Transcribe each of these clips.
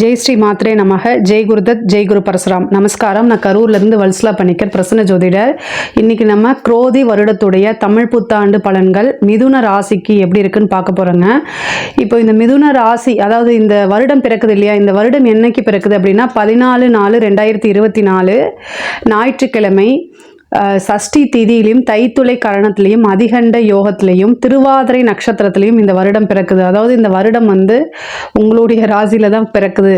ஜெய் ஸ்ரீ மாத்ரே நமக. ஜெய் குருதத் ஜெய் குரு பரசுராம். நமஸ்காரம். நான் கரூர்லேருந்து வல்சலா பண்ணிக்கர் பிரசன்ன ஜோதிடர். இன்னைக்கு நம்ம குரோதி வருடத்துடைய தமிழ் புத்தாண்டு பலன்கள் மிதுன ராசிக்கு எப்படி இருக்குன்னு பார்க்க போகிறோங்க இப்போ இந்த மிதுன ராசி அதாவது இந்த வருடம் பிறக்குது இல்லையா? இந்த வருடம் என்னைக்கு பிறக்குது அப்படின்னா பதினாலு நாலு ரெண்டாயிரத்தி இருபத்தி நாலு ஞாயிற்றுக்கிழமை சஷ்டி திதியிலையும் தைத்துளை கரணத்திலையும் அதிகண்ட யோகத்திலையும் திருவாதிரை நட்சத்திரத்திலையும் இந்த வருடம் பிறக்குது. அதாவது இந்த வருடம் வந்து உங்களுடைய ராசியில தான் பிறக்குது.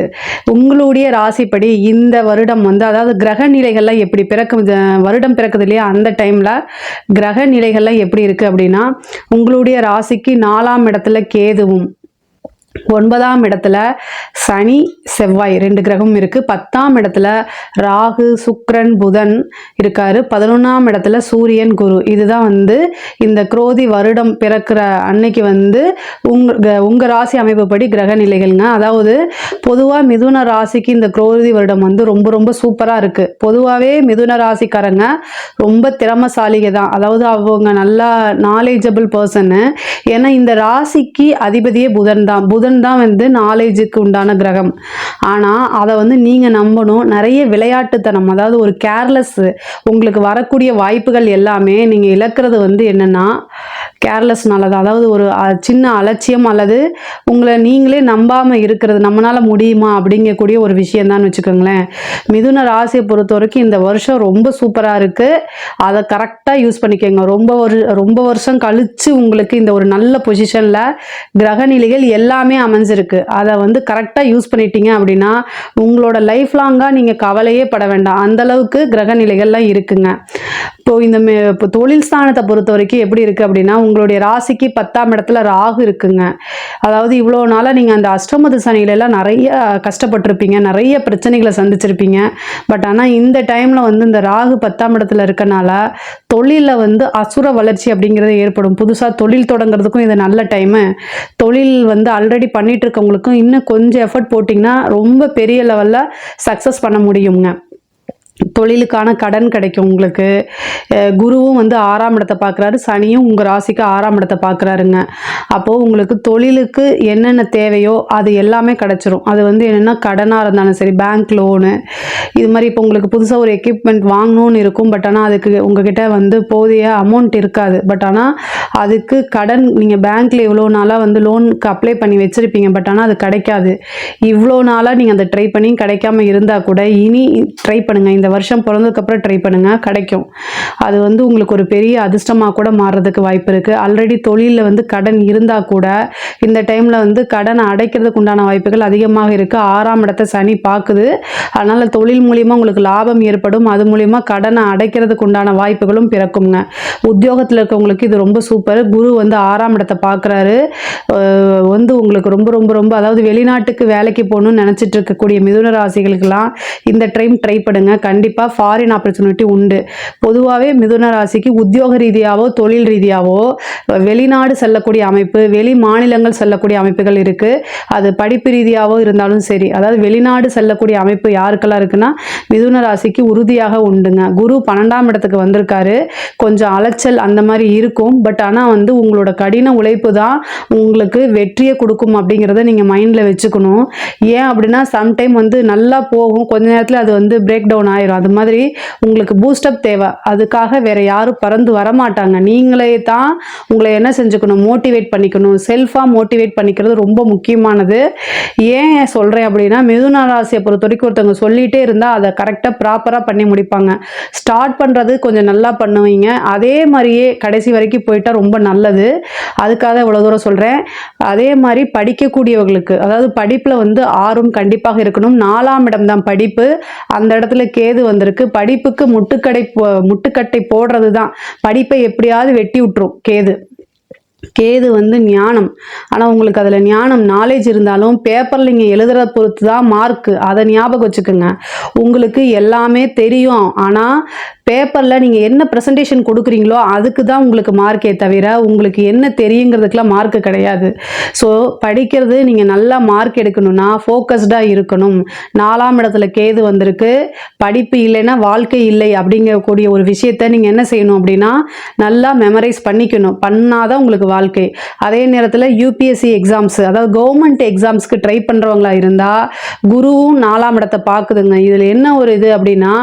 உங்களுடைய ராசிப்படி இந்த வருடம் வந்து அதாவது கிரக நிலைகள்லாம் எப்படி பிறக்கும்? வருடம் பிறக்குது இல்லையா? அந்த டைமில் கிரக நிலைகள்லாம் எப்படி இருக்குது அப்படின்னா உங்களுடைய ராசிக்கு நாலாம் இடத்துல கேதுவும் ஒன்பதாம் இடத்துல சனி செவ்வாய் ரெண்டு கிரகமும் இருக்குது பத்தாம் இடத்துல ராகு சுக்ரன் புதன் இருக்காரு. பதினொன்றாம் இடத்துல சூரியன் குரு. இதுதான் வந்து இந்த குரோதி வருடம் பிறக்கிற அன்னைக்கு வந்து உங்க உங்கள் ராசி அமைப்புப்படி கிரக நிலைகள்ங்க. அதாவது பொதுவாக மிதுன ராசிக்கு இந்த குரோதி வருடம் வந்து ரொம்ப ரொம்ப சூப்பராக இருக்குது பொதுவாகவே மிதுன ராசிக்காரங்க ரொம்ப திறமசாலிகை தான். அதாவது அவங்க நல்லா நாலேஜபிள் பர்சன்னு ஏன்னா இந்த ராசிக்கு அதிபதியே புதன் தான். புதன் தான் வந்து நாலேஜுக்கு உண்டான கிரகம். ஆனால் அதை வந்து நீங்கள் நம்பணும். நிறைய விளையாட்டுத்தனம் அதாவது ஒரு கேர்லெஸ் உங்களுக்கு வரக்கூடிய வாய்ப்புகள் எல்லாமே நீங்கள் இழக்கிறது வந்து என்னென்னா கேர்லெஸ்னால தான் அதாவது ஒரு சின்ன அலட்சியம் அல்லது உங்களை நீங்களே நம்பாமல் இருக்கிறது நம்மளால் முடியுமா அப்படிங்கக்கூடிய ஒரு விஷயந்தான்னு வச்சுக்கோங்களேன். மிதுன ராசியை பொறுத்த வரைக்கும் இந்த வருஷம் ரொம்ப சூப்பராக இருக்குது அதை கரெக்டாக யூஸ் பண்ணிக்கோங்க. ரொம்ப ஒரு ரொம்ப வருஷம் கழித்து உங்களுக்கு இந்த ஒரு நல்ல பொசிஷனில் கிரக நிலைகள் எல்லாமே அமைஞ்சிருக்கு. அதை வந்து கரெக்டாக யூஸ் பண்ணிட்டீங்க அப்படின்னா உங்களோட லைஃப் லாங்காக நீங்கள் கவலையே பட வேண்டாம். அந்த அளவுக்கு கிரக நிலைகள்லாம் இருக்குங்க. இப்போ இந்த மே- இப்போ தொழில் ஸ்தானத்தை பொறுத்த வரைக்கும் எப்படி இருக்குது அப்படின்னா உங்களுடைய ராசிக்கு பத்தாம் இடத்துல ராகு இருக்குங்க. அதாவது இவ்வளோ நாளாக நீங்கள் அந்த அஷ்டமது சனியிலெல்லாம் நிறைய கஷ்டப்பட்டிருப்பீங்க நிறைய பிரச்சனைகளை சந்திச்சிருப்பீங்க. பட் ஆனால் இந்த டைமில் வந்து இந்த ராகு பத்தாம் இடத்துல இருக்கனால தொழிலில் வந்து அசுர வளர்ச்சி அப்படிங்கிறது ஏற்படும். புதுசாக தொழில் தொடங்குறதுக்கும் இது நல்ல டைமு தொழில் வந்து ஆல்ரெடி பண்ணிட்டு இருக்கவங்களுக்கும் இன்னும் கொஞ்சம் எஃபர்ட் போட்டிங்கன்னா ரொம்ப பெரிய லெவலில் சக்ஸஸ் பண்ண முடியுங்க. தொழிலுக்கான கடன் கிடைக்கும் உங்களுக்கு. குருவும் வந்து ஆறாம் இடத்தை பார்க்குறாரு. சனியும் உங்கள் ராசிக்கு ஆறாம் இடத்தை பார்க்குறாருங்க. அப்போது உங்களுக்கு தொழிலுக்கு என்னென்ன தேவையோ அது எல்லாமே கிடச்சிரும். அது வந்து என்னென்னா கடனாக இருந்தாலும் சரி பேங்க் லோனு. இது மாதிரி இப்போ உங்களுக்கு புதுசாக ஒரு எக்யூப்மெண்ட் வாங்கணும்னு இருக்கும். பட் ஆனால் அதுக்கு உங்ககிட்ட வந்து போதிய அமௌண்ட் இருக்காது. பட் ஆனால் அதுக்கு கடன் நீங்கள் பேங்க்கில் இவ்வளோ நாளாக வந்து லோனுக்கு அப்ளை பண்ணி வச்சுருப்பீங்க. பட் ஆனால் அது கிடைக்காது. இவ்வளோ நாளாக நீங்கள் அதை ட்ரை பண்ணி கிடைக்காம இருந்தால் கூட இனி ட்ரை பண்ணுங்கள் இந்த வருஷம் பிறந்ததுக்கப்புறம் ட்ரை பண்ணுங்கள் கிடைக்கும். அது வந்து உங்களுக்கு ஒரு பெரிய அதிர்ஷ்டமாக கூட மாறுறதுக்கு வாய்ப்பு இருக்குது ஆல்ரெடி தொழிலில் வந்து கடன் இருந்தால் கூட இந்த டைமில் வந்து கடனை அடைக்கிறதுக்கு உண்டான வாய்ப்புகள் அதிகமாக இருக்குது ஆறாம் இடத்தை சனி பார்க்குது. அதனால் தொழில் மூலிமா உங்களுக்கு லாபம் ஏற்படும். அது மூலிமா கடனை அடைக்கிறதுக்கு உண்டான வாய்ப்புகளும் பிறக்குங்க. உத்தியோகத்தில் இருக்கவங்களுக்கு இது ரொம்ப சூப்பர் குரு வந்து ஆறாம் இடத்தை பார்க்குறாரு. வந்து உங்களுக்கு ரொம்ப ரொம்ப ரொம்ப அதாவது வெளிநாட்டுக்கு வேலைக்கு போகணும்னு நினச்சிட்டு இருக்கக்கூடிய மிதுன ராசிகளுக்கெல்லாம் இந்த டைம் ட்ரை பண்ணுங்க. கண்டிப்பாக ஃபாரின் ஆப்பர்ச்சுனிட்டி உண்டு. பொதுவாகவே மிதுன ராசிக்கு உத்தியோக ரீதியாகவோ தொழில் ரீதியாகவோ வெளிநாடு செல்லக்கூடிய அமைப்பு வெளி மாநிலங்கள் செல்லக்கூடிய அமைப்புகள் இருக்குது அது படிப்பு ரீதியாகவோ இருந்தாலும் சரி அதாவது வெளிநாடு செல்லக்கூடிய அமைப்பு யாருக்கெல்லாம் இருக்குன்னா மிதுன ராசிக்கு உறுதியாக உண்டுங்க. குரு பன்னெண்டாம் இடத்துக்கு வந்திருக்காரு. கொஞ்சம் அலைச்சல் அந்த மாதிரி இருக்கும். பட் ஆனால் வந்து உங்களோட கடின உழைப்பு தான் உங்களுக்கு வெற்றியை கொடுக்கும் அப்படிங்கிறத நீங்கள் மைண்டில் வச்சுக்கணும். ஏன் அப்படின்னா சம்டைம் வந்து நல்லா போகும். கொஞ்ச நேரத்தில் அது வந்து பிரேக் டவுன் ஆகி ஆயிரும். அது மாதிரி உங்களுக்கு பூஸ்டப் தேவை. அதுக்காக வேற யாரும் பறந்து வரமாட்டாங்க. நீங்களே தான் உங்களை என்ன செஞ்சுக்கணும்? மோட்டிவேட் பண்ணிக்கணும். செல்ஃபாக மோட்டிவேட் பண்ணிக்கிறது ரொம்ப முக்கியமானது. ஏன் சொல்கிறேன் அப்படின்னா மிதுன ராசியை பொறுத்த வரைக்கும் ஒருத்தவங்க சொல்லிகிட்டே இருந்தால் அதை கரெக்டாக ப்ராப்பராக பண்ணி முடிப்பாங்க. ஸ்டார்ட் பண்ணுறது கொஞ்சம் நல்லா பண்ணுவீங்க. அதே மாதிரியே கடைசி வரைக்கும் போயிட்டா ரொம்ப நல்லது. அதுக்காக இவ்வளோ தூரம் சொல்கிறேன் அதே மாதிரி படிக்கக்கூடியவர்களுக்கு அதாவது படிப்பில் வந்து ஆர்வம் கண்டிப்பாக இருக்கணும். நாலாம் இடம் தான் படிப்பு. அந்த இடத்துல கேது வந்திருக்கு. படிப்புக்கு முட்டுக்கடை போ- முட்டுக்கட்டை போடுறது தான் படிப்பை எப்படியாவது வெட்டி விட்டுரும் கேது. கேது வந்து ஞானம். ஆனால் உங்களுக்கு அதில் ஞானம் நாலேஜ் இருந்தாலும் பேப்பரில் நீங்கள் எழுதுறத பொறுத்து தான் மார்க்கு அதை ஞாபகம் வச்சுக்கோங்க. உங்களுக்கு எல்லாமே தெரியும். ஆனால் பேப்பரில் நீங்கள் என்ன ப்ரெசன்டேஷன் கொடுக்குறீங்களோ அதுக்கு தான் உங்களுக்கு மார்க்கே தவிர உங்களுக்கு என்ன தெரியுங்கிறதுக்கெலாம் மார்க்கு கிடையாது. ஸோ படிக்கிறது நீங்கள் நல்லா மார்க் எடுக்கணும்னா ஃபோக்கஸ்டாக இருக்கணும். நாலாம் இடத்துல கேது வந்திருக்கு. படிப்பு இல்லைன்னா வாழ்க்கை இல்லை அப்படிங்கக்கூடிய ஒரு விஷயத்த நீங்கள் என்ன செய்யணும் அப்படின்னா நல்லா மெமரைஸ் பண்ணிக்கணும். பண்ணாதான் உங்களுக்கு வாழ்க்கை. அதே நேரத்தில் யூபிஎஸ்சி எக்ஸாம்ஸ் அதாவது கவர்மெண்ட் எக்ஸாம்ஸ்க்கு ட்ரை பண்ணுறவங்களா இருந்தால் குருவும் நாலாம் இடத்தை பார்க்குதுங்க. இதில் என்ன ஒரு இது அப்படின்னா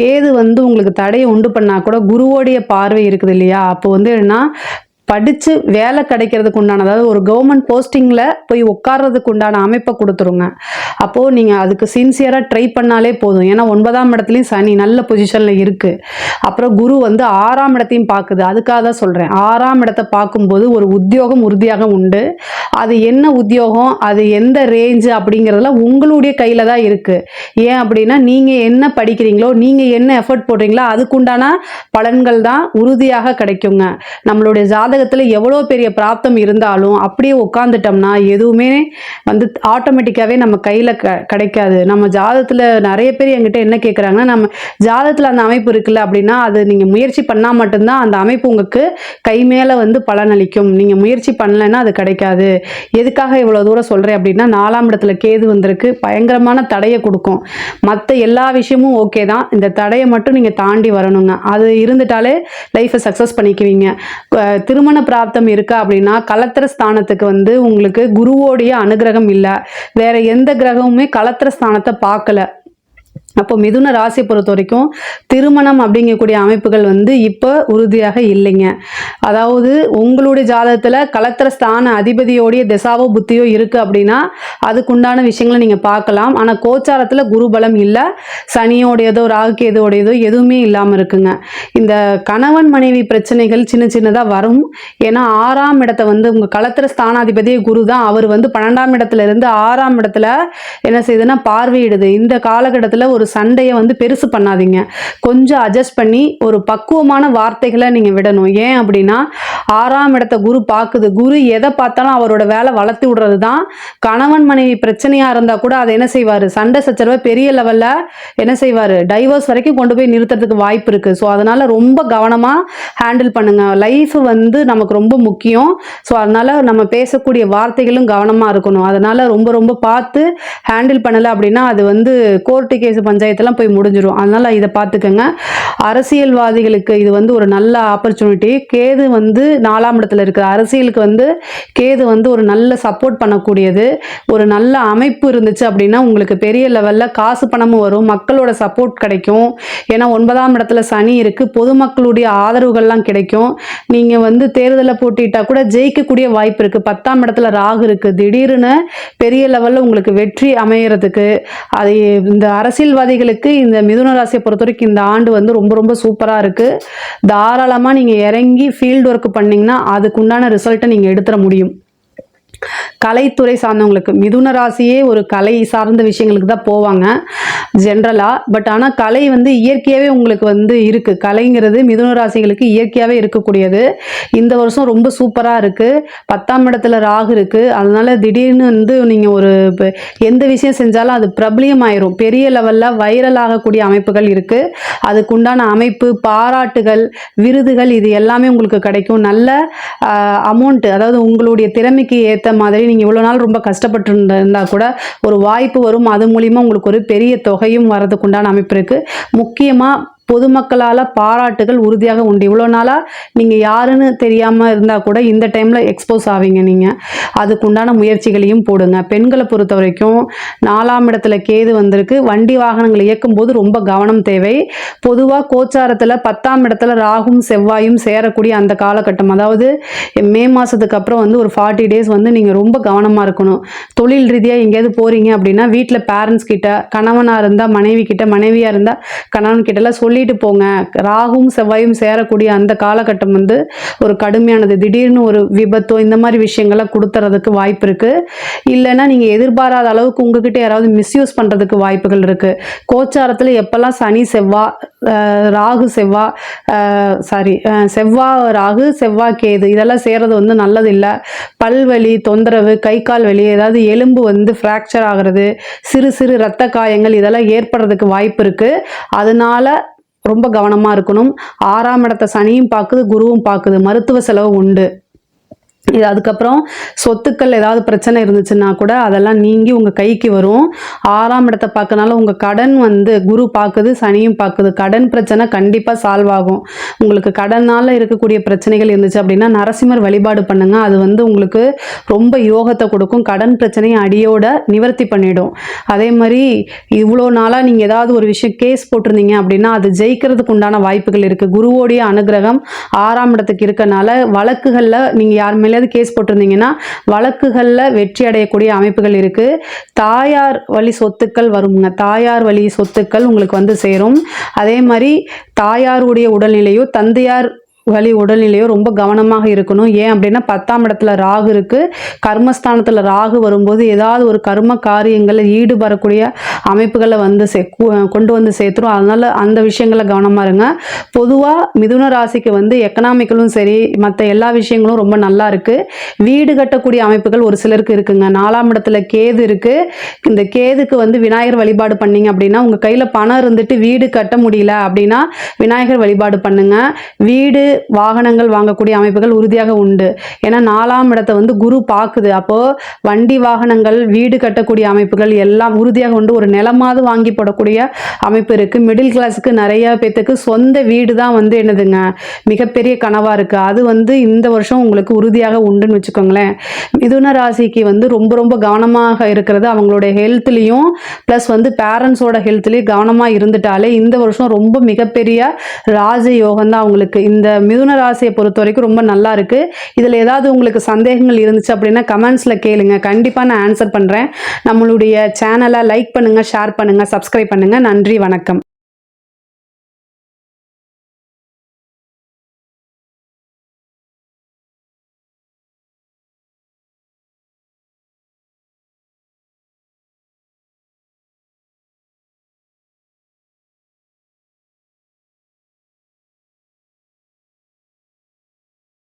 கேது வந்து உங்களுக்கு தடையை உண்டு பண்ணால் கூட குருவோடைய பார்வை இருக்குது இல்லையா? அப்போ வந்து என்னன்னா படித்து வேலை கிடைக்கிறதுக்கு உண்டான அதாவது ஒரு கவர்மெண்ட் போஸ்டிங்கில் போய் உட்கார்றதுக்கு உண்டான அமைப்பை கொடுத்துருங்க. அப்போது நீங்கள் அதுக்கு சின்சியராக ட்ரை பண்ணாலே போதும். ஏன்னா ஒன்பதாம் இடத்துலையும் சனி நல்ல பொசிஷனில் இருக்குது அப்புறம் குரு வந்து ஆறாம் இடத்தையும் பார்க்குது. அதுக்காக தான் சொல்கிறேன் ஆறாம் இடத்தை பார்க்கும்போது ஒரு உத்தியோகம் உறுதியாக உண்டு. அது என்ன உத்தியோகம்? அது எந்த ரேஞ்சு அப்படிங்கிறதுல உங்களுடைய கையில் தான் இருக்குது ஏன் அப்படின்னா நீங்கள் என்ன படிக்கிறீங்களோ நீங்கள் என்ன எஃபர்ட் போடுறீங்களோ அதுக்குண்டான பலன்கள் தான் உறுதியாக கிடைக்குங்க. நம்மளுடைய ஜாதகத்தில் எவ்வளோ பெரிய பிராப்தம் இருந்தாலும் அப்படியே உட்காந்துட்டோம்னா எதுவுமே வந்து ஆட்டோமேட்டிக்காகவே நம்ம கையில் க கிடைக்காது. நம்ம ஜாதகத்தில் நிறைய பேர் என்கிட்ட என்ன கேட்குறாங்கன்னா நம்ம ஜாதகத்தில் அந்த அமைப்பு இருக்குல்ல அப்படின்னா அது நீங்கள் முயற்சி பண்ணால் மட்டும்தான் அந்த அமைப்பு உங்களுக்கு கை மேலே வந்து பலனளிக்கும். நீங்கள் முயற்சி பண்ணலைன்னா அது கிடைக்காது. எதுக்காக இவ்வளோ தூரம் சொல்கிறேன் அப்படின்னா நாலாம் இடத்துல கேது வந்திருக்கு. பயங்கரமான தடையை கொடுக்கும். மற்ற எல்லா விஷயமும் ஓகே தான். இந்த தடையை மட்டும் நீங்கள் தாண்டி வரணுங்க. அது இருந்துட்டாலே லைஃப்பை சக்ஸஸ் பண்ணிக்குவீங்க. திரும்ப திருமண பிராப்தம் இருக்கா அப்படின்னா கலத்திர ஸ்தானத்துக்கு வந்து உங்களுக்கு குருவோடைய அனுகிரகம் இல்லை. வேற எந்த கிரகமுமே கலத்திர ஸ்தானத்தை பார்க்கல. அப்போ மிதுன ராசியை பொறுத்த வரைக்கும் திருமணம் அப்படிங்கக்கூடிய அமைப்புகள் வந்து இப்போ உறுதியாக இல்லைங்க. அதாவது உங்களுடைய ஜாதகத்தில் கலத்திர ஸ்தான அதிபதியோடைய திசாவோ புத்தியோ இருக்குது அப்படின்னா அதுக்குண்டான விஷயங்களை நீங்கள் பார்க்கலாம். ஆனால் கோச்சாரத்தில் குருபலம் இல்லை சனியோடையதோ ராகுகேதுவோடையதோ எதுவுமே இல்லாமல் இருக்குங்க. இந்த கணவன் மனைவி பிரச்சனைகள் சின்ன சின்னதாக வரும். ஏன்னா ஆறாம் இடத்த வந்து உங்கள் கலத்திர ஸ்தானாதிபதியே குரு தான். அவர் வந்து பன்னெண்டாம் இடத்துல இருந்து ஆறாம் இடத்துல என்ன செய்யுதுன்னா பார்வையிடுது. இந்த காலகட்டத்தில் ஒரு சண்டையை வந்து பெருசு பண்ணாதீங்க. கொஞ்சம் அட்ஜஸ்ட் பண்ணி ஒரு பக்குவமான வார்த்தைகளை நீங்கள் விடணும். ஏன் அப்படின்னா ஆறாம் இடத்த குரு பார்க்குது. குரு எதை பார்த்தாலும் அவரோட வேலை வளர்த்து விடுறது தான். கணவன் மனைவி பிரச்சனையாக இருந்தால் கூட அதை என்ன செய்வார்? சண்டை சச்சரவை பெரிய லெவலில் என்ன செய்வார்? டைவர்ஸ் வரைக்கும் கொண்டு போய் நிறுத்துறதுக்கு வாய்ப்பு இருக்குது ஸோ அதனால் ரொம்ப கவனமாக ஹேண்டில் பண்ணுங்கள் லைஃப் வந்து நமக்கு ரொம்ப முக்கியம். ஸோ அதனால் நம்ம பேசக்கூடிய வார்த்தைகளும் கவனமாக இருக்கணும். அதனால் ரொம்ப ரொம்ப பார்த்து ஹேண்டில் பண்ணலை அப்படின்னா அது வந்து கோர்ட்டு கேஸ் பஞ்சாயத்தெல்லாம் போய் முடிஞ்சிடும் அதனால் இதை பார்த்துக்கோங்க. அரசியல்வாதிகளுக்கு இது வந்து ஒரு நல்ல ஆப்பர்ச்சுனிட்டி கேது வந்து நாலாம் இடத்துல இருக்குது அரசியலுக்கு வந்து கேது வந்து ஒரு நல்ல சப்போர்ட் பண்ணக்கூடியது. ஒரு நல்ல அமைப்பு இருந்துச்சு அப்படின்னா உங்களுக்கு பெரிய லெவலில் காசு பணமும் வரும். மக்களோட சப்போர்ட் கிடைக்கும். ஏன்னா ஒன்பதாம் இடத்துல சனி இருக்குது பொதுமக்களுடைய ஆதரவுகள்லாம் கிடைக்கும். நீங்கள் வந்து தேர்தலில் போட்டிட்டா கூட ஜெயிக்கக்கூடிய வாய்ப்பு இருக்குது பத்தாம் இடத்துல ராகு இருக்குது திடீர்னு பெரிய லெவலில் உங்களுக்கு வெற்றி அமையறதுக்கு அது இந்த அரசியல்வாதிகளுக்கு இந்த மிதுன ராசியை பொறுத்த வரைக்கும் இந்த ஆண்டு வந்து ரொம்ப ரொம்ப சூப்பராக இருக்குது தாராளமாக நீங்கள் இறங்கி ஃபீல்டு ஒர்க் பண்ணிங்கன்னா அதுக்குண்டான ரிசல்ட்டை நீங்கள் எடுத்துட முடியும். கலைத்துறை சார்ந்தவங்களுக்கு மிதுன ராசியே ஒரு கலை சார்ந்த விஷயங்களுக்கு தான் போவாங்க ஜென்ரலாக பட் ஆனால் கலை வந்து இயற்கையாகவே உங்களுக்கு வந்து இருக்குது கலைங்கிறது மிதுன ராசிகளுக்கு இயற்கையாகவே இருக்கக்கூடியது. இந்த வருஷம் ரொம்ப சூப்பராக இருக்குது பத்தாம் இடத்துல ராகு இருக்குது அதனால் திடீர்னு வந்து நீங்கள் ஒரு எந்த விஷயம் செஞ்சாலும் அது பிரபலியம் ஆயிரும் பெரிய லெவலில் வைரல் ஆகக்கூடிய அமைப்புகள் இருக்குது அதுக்குண்டான அமைப்பு பாராட்டுகள் விருதுகள் இது எல்லாமே உங்களுக்கு கிடைக்கும். நல்ல அமௌண்ட்டு அதாவது உங்களுடைய திறமைக்கு ஏற்ற மாதிரி நீங்கள் இவ்வளோ நாள் ரொம்ப கஷ்டப்பட்டு இருந்தா கூட ஒரு வாய்ப்பு வரும். அது மூலிமா உங்களுக்கு ஒரு பெரிய தொகையும் வர்றதுக்குண்டான அமைப்பு இருக்குது முக்கியமாக பொதுமக்களால் பாராட்டுகள் உறுதியாக உண்டு. இவ்வளோ நாளாக நீங்கள் யாருன்னு தெரியாமல் இருந்தால் கூட இந்த டைமில் எக்ஸ்போஸ் ஆவீங்க நீங்கள் அதுக்குண்டான முயற்சிகளையும் போடுங்க. பெண்களை பொறுத்த வரைக்கும் நாலாம் இடத்துல கேது வந்திருக்கு. வண்டி வாகனங்களை இயக்கும்போது ரொம்ப கவனம் தேவை. பொதுவாக கோச்சாரத்தில் பத்தாம் இடத்துல ராகும் செவ்வாயும் சேரக்கூடிய அந்த காலகட்டம். அதாவது மே மாதத்துக்கு அப்புறம் வந்து ஒரு ஃபார்ட்டி டேஸ் வந்து நீங்கள் ரொம்ப கவனமாக இருக்கணும். தொழில் ரீதியாக எங்கேயாவது போகிறீங்க அப்படின்னா வீட்டில் பேரண்ட்ஸ் கிட்ட கணவனாக இருந்தால் மனைவி கிட்ட மனைவியாக இருந்தால் கணவன் கிட்டலாம் சொல்லிட்டு போங்க. ராகும் செவ்வாயும் சேரக்கூடிய அந்த காலகட்டம் வந்து ஒரு கடுமையானது. திடீர்னு ஒரு விபத்தோ இந்த மாதிரி விஷயங்களை கொடுத்துறதுக்கு வாய்ப்பு இருக்குது இல்லைன்னா நீங்கள் எதிர்பாராத அளவுக்கு உங்ககிட்ட யாராவது மிஸ்யூஸ் பண்ணுறதுக்கு வாய்ப்புகள் இருக்குது கோச்சாரத்தில் எப்போல்லாம் சனி செவ்வா ராகு செவ்வா சாரி செவ்வாய் ராகு செவ்வாய் கேது இதெல்லாம் செய்கிறது வந்து நல்லது இல்லை பல்வலி தொந்தரவு கை கால் வலி ஏதாவது எலும்பு வந்து ஃப்ராக்சர் ஆகிறது சிறு சிறு இரத்த காயங்கள் இதெல்லாம் ஏற்படுறதுக்கு வாய்ப்பு இருக்குது அதனால ரொம்ப கவனமாக இருக்கணும். ஆறாம் இடத்த சனியும் பார்க்குது குருவும் பார்க்குது. மருத்துவ செலவு உண்டு. இது அதுக்கப்புறம் சொத்துக்கள் ஏதாவது பிரச்சனை இருந்துச்சுன்னா கூட அதெல்லாம் நீங்கி உங்கள் கைக்கு வரும். ஆறாம் இடத்தை பார்க்கறனால உங்கள் கடன் வந்து குரு பார்க்குது சனியும் பார்க்குது. கடன் பிரச்சனை கண்டிப்பாக சால்வ் ஆகும். உங்களுக்கு கடனால் இருக்கக்கூடிய பிரச்சனைகள் இருந்துச்சு அப்படின்னா நரசிம்மர் வழிபாடு பண்ணுங்கள் அது வந்து உங்களுக்கு ரொம்ப யோகத்தை கொடுக்கும். கடன் பிரச்சனையை அடியோட நிவர்த்தி பண்ணிடும். அதே மாதிரி இவ்வளோ நாளாக நீங்கள் ஏதாவது ஒரு விஷயம் கேஸ் போட்டிருந்தீங்க அப்படின்னா அது ஜெயிக்கிறதுக்கு உண்டான வாய்ப்புகள் இருக்குது குருவோடைய அனுகிரகம் ஆறாம் இடத்துக்கு இருக்கனால வழக்குகளில் நீங்கள் யார் மேலேயாவது கேஸ் போட்டிருந்தீங்கன்னா வழக்குகளில் வெற்றி அடையக்கூடிய அமைப்புகள் இருக்குது தாயார் வழி சொத்துக்கள் வருங்க. தாயார் வழி சொத்துக்கள் உங்களுக்கு வந்து சேரும். அதே மாதிரி தாயாருடைய உடல்நிலையோ தந்தையார் வழி உடல்நிலையோ ரொம்ப கவனமாக இருக்கணும். ஏன் அப்படின்னா பத்தாம் இடத்துல ராகு இருக்கு. கர்மஸ்தானத்தில் ராகு வரும்போது ஏதாவது ஒரு கர்ம காரியங்களில் ஈடுபடக்கூடிய அமைப்புகளை வந்து சே கொண்டு வந்து சேர்த்துரும். அதனால அந்த விஷயங்களை கவனமாக இருங்க. பொதுவாக மிதுன ராசிக்கு வந்து எக்கனாமிக்கலும் சரி மற்ற எல்லா விஷயங்களும் ரொம்ப நல்லா இருக்கு. வீடு கட்டக்கூடிய அமைப்புகள் ஒரு சிலருக்கு இருக்குங்க. நாலாம் இடத்துல கேது இருக்கு. இந்த கேதுக்கு வந்து விநாயகர் வழிபாடு பண்ணீங்க அப்படின்னா உங்கள் கையில் பணம் இருந்துட்டு வீடு கட்ட முடியல அப்படின்னா விநாயகர் வழிபாடு பண்ணுங்க. வீடு வாகனங்கள் வாங்கக்கூடிய அமைப்புகள் உறுதியாக உண்டு. ஏன்னா நாலாம் இடத்தை வந்து குரு பார்க்குது அப்போ வண்டி வாகனங்கள் வீடு கட்டக்கூடிய அமைப்புகள் எல்லாம் உறுதியாக உண்டு. ஒரு நிலமாவது வாங்கி போடக்கூடிய அமைப்பு இருக்கு. மிடில் கிளாஸுக்கு நிறைய பேத்துக்கு சொந்த வீடு தான் வந்து என்னதுங்க மிகப்பெரிய கனவா இருக்கு. அது வந்து இந்த வருஷம் உங்களுக்கு உறுதியாக உண்டுன்னு வச்சுக்கோங்களேன். மிதுன ராசிக்கு வந்து ரொம்ப ரொம்ப கவனமாக இருக்கிறது அவங்களுடைய ஹெல்த்லேயும் ப்ளஸ் வந்து பேரண்ட்ஸோட ஹெல்த்லேயும் கவனமாக இருந்துட்டாலே இந்த வருஷம் ரொம்ப மிகப்பெரிய ராஜ யோகம் தான் அவங்களுக்கு. இந்த மிதுன ராசியை பொறுத்த வரைக்கும் ரொம்ப நல்லா இருக்கு. இதில் ஏதாவது உங்களுக்கு சந்தேகங்கள் இருந்துச்சு அப்படின்னா கமெண்ட்ஸில் கேளுங்க. கண்டிப்பாக நான் ஆன்சர் பண்ணுறேன் நம்மளுடைய சேனலை லைக் பண்ணுங்கள் ஷேர் பண்ணுங்கள் சப்ஸ்கிரைப் பண்ணுங்கள் நன்றி வணக்கம்.